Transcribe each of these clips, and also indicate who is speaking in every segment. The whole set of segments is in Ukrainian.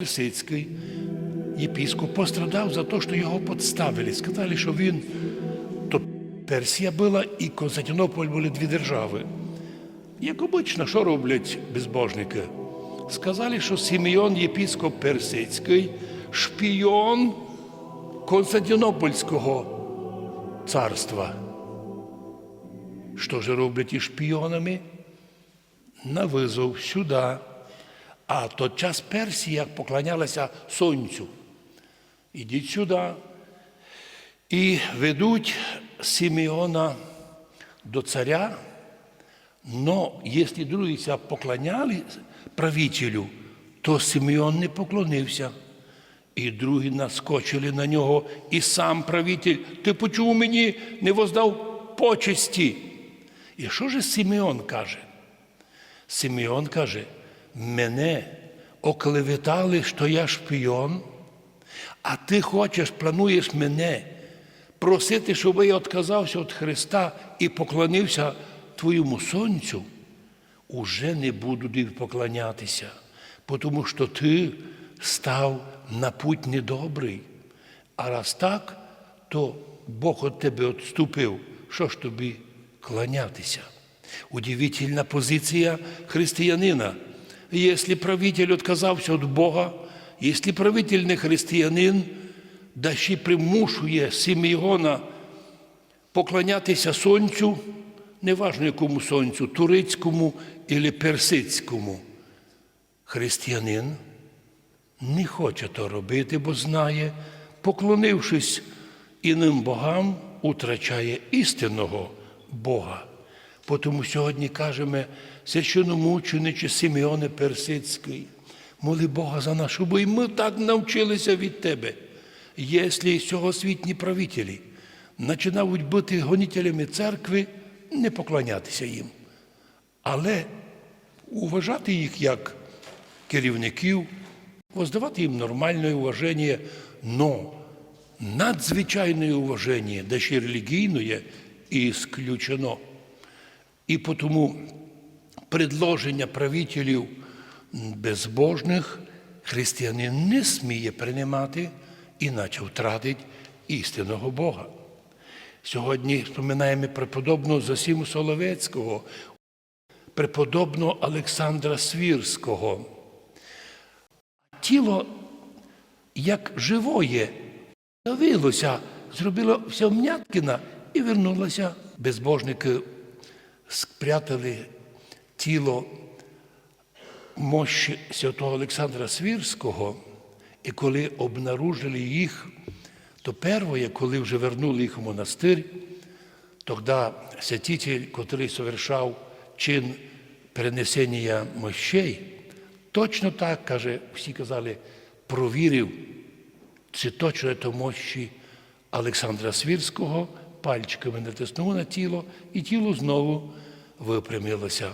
Speaker 1: Персидський єпископ пострадав за те, що його підставили. Сказали, що він то Персія була і Константинополь були дві держави. Як обично, що роблять безбожники? Сказали, що Симеон, єпископ Персидський, шпіон Константинопольського царства. Що ж роблять із шпіонами? На визов сюди. А тот час Персія поклонялася сонцю. Ідіть сюди. І ведуть Симеона до царя. Но якщо другі поклоняли правителю, то Симеон не поклонився. І другі наскочили на нього, і сам правитель, ти почув мені, не воздав почесті. І що ж Симеон каже? Симеон каже, мене оклеветали, що я шпіон, а ти хочеш, плануєш мене просити, щоб я відказався від Христа і поклонився твоєму сонцю, уже не буду поклонятися, тому що ти став на путь недобрий. А раз так, то Бог від тебе відступив. Що ж тобі клонятися? Удивительна позиція християнина. Если правитель отказався від Бога, якщо правитель не християнин, да ще примушує Симеона поклонятися сонцю, неважно якому сонцю, турецькому або персидському, християнин не хоче то робити, бо знає, поклонившись іним богам, утрачає істинного Бога. Тому сьогодні кажемо священомученичі Симеоне Персидський, моли Бога за нашу, бо і ми так навчилися від Тебе. Якщо сьогосвітні правителі починають бути гонителями церкви, не поклонятися їм, але уважати їх як керівників, воздавати їм нормальне уваження, но надзвичайне уваження, де ще релігійне, ісключено. І тому предложення правителів безбожних християнин не сміє приймати, іначе втратить істинного Бога. Сьогодні споминаємо преподобного Зосіму Соловецького, преподобного Олександра Свірського. Тіло, як живоє, явилося, зробило все вмяткина і вернулося. Безбожники спрятали тіло мощі святого Олександра Свірського, і коли обнаружили їх, то перше, коли вже вернули їх в монастир, тоді святитель, котрий совершав чин перенесення мощей, точно так, каже, всі казали, провірив, чи точно це мощі Олександра Свірського, пальчиками натиснув на тіло, і тіло знову випрямилося.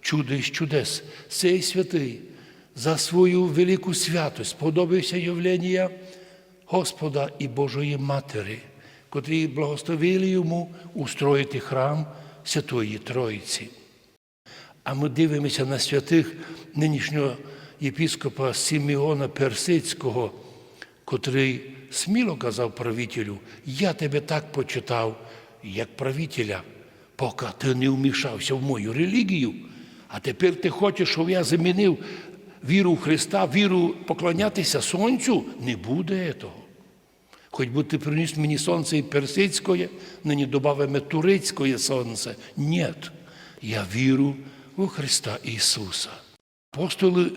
Speaker 1: Чудо із чудес, цей святий за свою велику святость сподобався явлення Господа і Божої Матері, котрі благословили йому устроїти храм Святої Троїці. А ми дивимося на святих нинішнього єпископа Симеона Персидського, котрий сміло казав правителю, я тебе так почитав, як правителя, поки ти не вмішався в мою релігію. А тепер ти хочеш, щоб я замінив віру в Христа, віру поклонятися сонцю? Не буде того. Хоч би ти приніс мені сонце і персидське, нині добавимо турецьке сонце. Ні, я віру у Христа Ісуса. Апостоли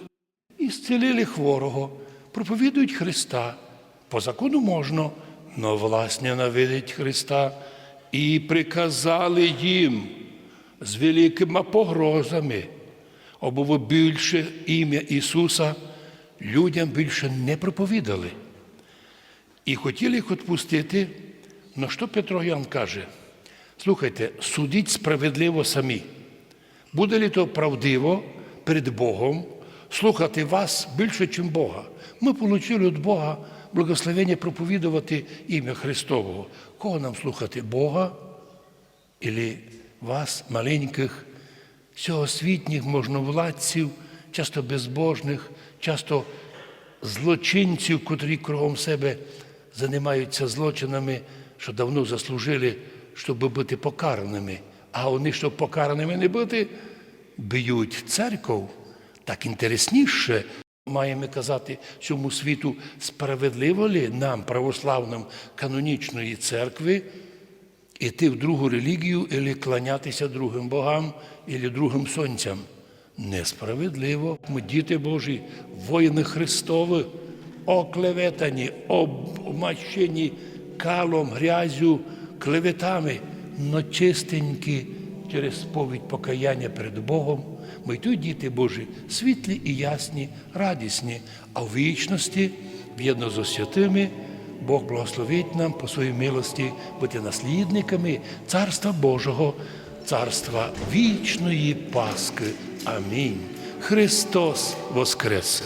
Speaker 1: ісцелили хворого, проповідують Христа. По закону можна, но власть ненавидить Христа і приказали їм з великими погрозами, або більше ім'я Ісуса людям більше не проповідали. І хотіли їх відпустити, але що Петро Ян каже? Слухайте, судіть справедливо самі. Буде ли то правдиво перед Богом слухати вас більше, ніж Бога? Ми отримали від Бога благословення проповідувати ім'я Христового. Кого нам слухати? Бога Ілі вас, маленьких, всього світніх можновладців, часто безбожних, часто злочинців, котрі кругом себе займаються злочинами, що давно заслужили, щоб бути покараними. А вони, щоб покараними не бути, б'ють церков. Так інтересніше маємо казати цьому світу, справедливо ли нам, православним канонічної церкви, іти в другу релігію, або кланятися другим богам, або другим сонцям. Несправедливо. Ми діти Божі, воїни Христові, оклеветані, обмащені калом, грязю, клеветами, но чистенькі через сповідь покаяння перед Богом. Ми й тут, діти Божі, світлі і ясні, радісні, а в вічності, в'єдно з святими, Бог благословить нам по своїй милості бути наслідниками Царства Божого, Царства вічної Пасхи. Амінь. Христос Воскрес!